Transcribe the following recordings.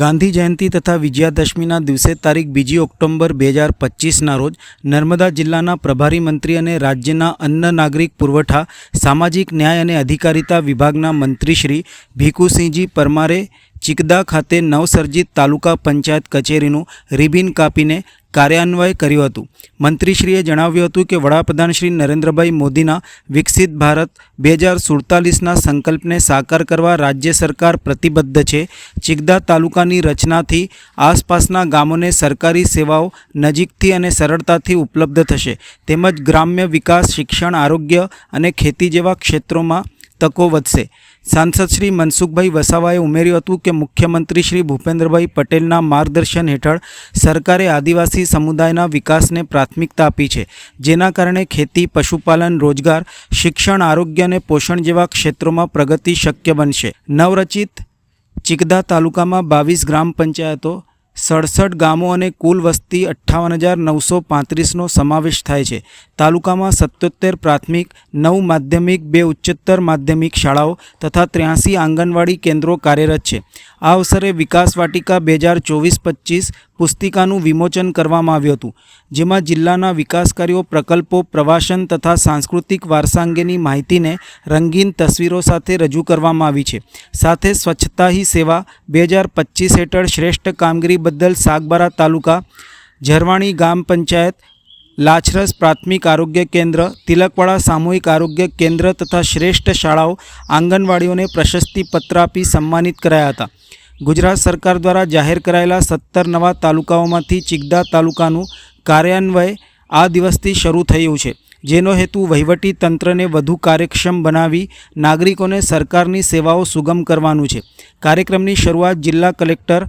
ગાંધી જયંતિ તથા વિજયાદશમીના દિવસે તારીખ બીજી ઓક્ટોબર બે હજાર પચીસના રોજ નર્મદા જિલ્લાના પ્રભારી મંત્રી અને રાજ્યના અન્ન નાગરિક પુરવઠા, સામાજિક ન્યાય અને અધિકારિતા વિભાગના મંત્રી શ્રી ભીખુસિંહજી પરમારે ચિકદા ખાતે નવસર્જિત તાલુકા પંચાયત કચેરીનું રિબિન કાપીને કાર્યાન્વય કર્યું હતું. મંત્રીશ્રીએ જણાવ્યું હતું કે વડાપ્રધાન શ્રી નરેન્દ્રભાઈ મોદીના વિકસિત ભારત બે હજાર સુડતાલીસના સંકલ્પને સાકાર કરવા રાજ્ય સરકાર પ્રતિબદ્ધ છે. ચિગદા તાલુકાની રચનાથી આસપાસના ગામોને સરકારી સેવાઓ નજીકથી અને સરળતાથી ઉપલબ્ધ થશે. તેમજ ગ્રામ્ય વિકાસ, શિક્ષણ, આરોગ્ય અને ખેતી જેવા ક્ષેત્રોમાં તકો વધશે. સાંસદ શ્રી મનસુખભાઈ વસાવાએ ઉમેર્યું હતું કે મુખ્યમંત્રી શ્રી ભૂપેન્દ્રભાઈ પટેલના માર્ગદર્શન હેઠળ સરકારે આદિવાસી સમુદાયના વિકાસને પ્રાથમિકતા આપી છે, જેના કારણે ખેતી, પશુપાલન, રોજગાર, શિક્ષણ, આરોગ્ય અને પોષણ જેવા ક્ષેત્રોમાં પ્રગતિ શક્ય બનશે. નવરચિત ચિકદા તાલુકામાં બાવીસ ગ્રામ પંચાયતો સડસઠ ગામો અને કુલ વસ્તી અઠ્ઠાવન હજાર નવસો પાંત્રીસનો સમાવેશ થાય છે. તાલુકામાં સત્યોતેર પ્રાથમિક, નવ માધ્યમિક, બે ઉચ્ચતર માધ્યમિક શાળાઓ તથા ત્ર્યાસી આંગણવાડી કેન્દ્રો કાર્યરત છે. આ અવસરે વિકાસ વાટિકા બે હજાર ચોવીસ પચીસ પુસ્તિકાનું વિમોચન કરવામાં આવ્યું હતું. જેમાં જિલ્લાના વિકાસ કાર્યો, પ્રકલ્પો, પ્રવાસન તથા સાંસ્કૃતિક વારસા અંગેની માહિતીને રંગીન તસવીરો સાથે રજૂ કરવામાં આવી છે. સાથે સ્વચ્છતા હી સેવા બે હજાર પચીસ હેઠળ શ્રેષ્ઠ કામગીરી બદલ સાગબારા તાલુકા, ઝરવાણી ગામ પંચાયત, લાછરસ પ્રાથમિક આરોગ્ય કેન્દ્ર, તિલકવાડા સામૂહિક આરોગ્ય કેન્દ્ર તથા શ્રેષ્ઠ શાળાઓ આંગણવાડીઓને પ્રશસ્તિ પત્ર આપી સન્માનિત કરાયા હતા. ગુજરાત સરકાર દ્વારા જાહેર કરાયેલા સત્તર નવા તાલુકાઓમાંથી ચિકદા તાલુકાનું કાર્યાન્વય આ દિવસથી શરૂ થયું છે. જેનો હેતુ વહીવટી તંત્રને વધુ કાર્યક્ષમ બનાવી નાગરિકોને સરકારની સેવાઓ સુગમ કરવાનું છે. કાર્યક્રમની શરૂઆત જિલ્લા કલેક્ટર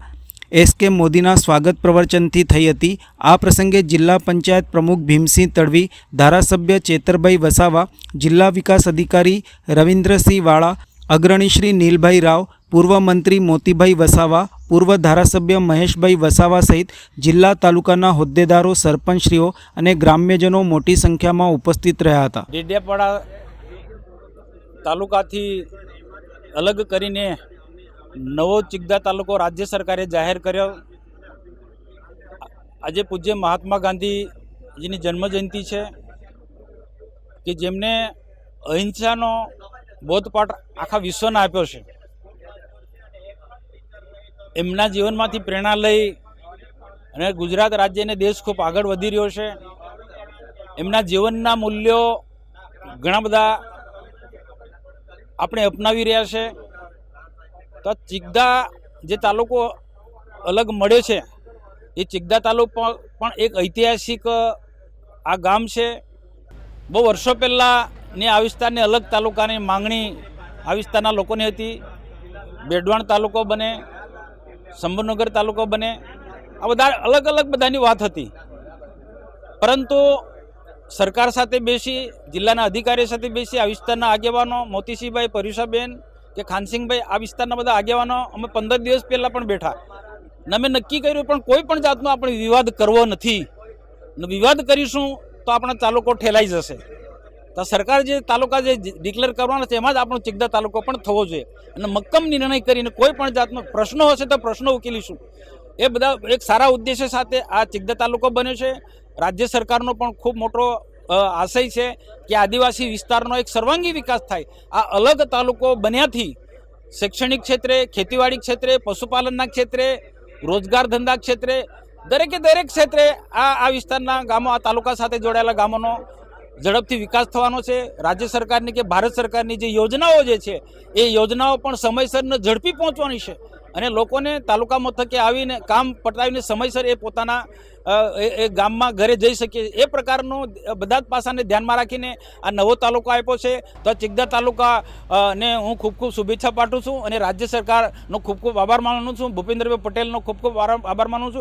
એસ કે મોદીના સ્વાગત પ્રવચનથી થઈ હતી. આ પ્રસંગે જિલ્લા પંચાયત પ્રમુખ ભીમસિંહ તડવી, ધારાસભ્ય ચેતરભાઈ વસાવા, જિલ્લા વિકાસ અધિકારી રવિન્દ્રસિંહ વાળા, અગ્રણી શ્રી નીલભાઈ રાવ, પૂર્વ મંત્રી મોતીભાઈ વસાવા પૂર્વ ધારાસભ્ય મહેશભાઈ વસાવા સહિત જિલ્લા તાલુકાના હોદ્દેદારો, સરપંચશ્રીઓ અને ગ્રામ્યજનો મોટી સંખ્યામાં ઉપસ્થિત રહ્યા હતા. ડેડિયાપાડા તાલુકાથી અલગ કરીને નવો ચિગદા તાલુકો રાજ્ય સરકારે જાહેર કર્યો. આજે પૂજ્ય મહાત્મા ગાંધીજીની જન્મજયંતિ છે કે જેમને અહિંસાનો બોધપાઠ આખા વિશ્વને આપ્યો છે. એમના જીવનમાંથી પ્રેરણા લઈ અને ગુજરાત રાજ્યને દેશ ખૂબ આગળ વધી રહ્યો છે. એમના જીવનના મૂલ્યો ઘણા બધા આપણે અપનાવી રહ્યા છે. તો ચિગદા જે તાલુકો અલગ મળ્યો છે, એ ચિગદા તાલુકો પણ એક ઐતિહાસિક, આ ગામ છે. બહુ વર્ષો પહેલાંની આ વિસ્તારની અલગ તાલુકાની માંગણી આ વિસ્તારના લોકોની હતી. બેડવાણ તાલુકો બને શંભુનગર તાલુકો બને. આ બધા અલગ અલગ બધાની વાત હતી. પરંતુ સરકાર સાથે બેસી, જિલ્લાના અધિકારીઓ સાથે બેસી આ વિસ્તારના આગેવાનો મોતીસિંહભાઈ પરુષાબેન કે ખાનસિંહભાઈ, આ વિસ્તારના બધા આગેવાનો અમે પંદર દિવસ પહેલાં પણ બેઠા. ને અમે નક્કી કર્યું પણ કોઈ પણ જાતનો આપણે વિવાદ કરવો નથી. વિવાદ કરીશું તો આપણા તાલુકો ઠેલાઈ જશે. તો સરકાર જે તાલુકા જે ડિક્લેર કરવાના છે, એમાં જ આપણો ચિકદા તાલુકો પણ થવો જોઈએ. અને મક્કમ નિર્ણય કરીને કોઈ પણ જાતનો પ્રશ્નો હશે તો પ્રશ્નો ઉકેલીશું. એ બધા એક સારા ઉદ્દેશ્ય સાથે આ ચિકદા તાલુકો બન્યો છે. રાજ્ય સરકારનો પણ ખૂબ મોટો આશય છે કે આદિવાસી વિસ્તારનો એક સર્વાંગી વિકાસ થાય. આ અલગ તાલુકો બન્યાથી શૈક્ષણિક ક્ષેત્રે, ખેતીવાડી ક્ષેત્રે, પશુપાલનના ક્ષેત્રે, રોજગાર ધંધા ક્ષેત્રે, દરેકે દરેક ક્ષેત્રે આ આ વિસ્તારના ગામો, આ તાલુકા સાથે જોડાયેલા ગામોનો ઝડપથી વિકાસ થવાનો છે. રાજ્ય સરકારની કે ભારત સરકારની જે યોજનાઓ જે છે, એ યોજનાઓ પણ સમયસરને ઝડપી પહોંચવાની છે. અને લોકોને તાલુકા મથકે આવીને કામ પટાવીને સમયસર એ પોતાના એ ગામમાં ઘરે જઈ શકીએ. એ પ્રકારનો બધા જ પાસાને ધ્યાનમાં રાખીને આ નવો તાલુકો આપ્યો છે. તો ચિકદા તાલુકા ને હું ખૂબ ખૂબ શુભેચ્છા પાઠવું છું અને રાજ્ય સરકારનો ખૂબ ખૂબ આભાર માનું છું. ભૂપેન્દ્રભાઈ પટેલનો ખૂબ ખૂબ આભાર માનું છું.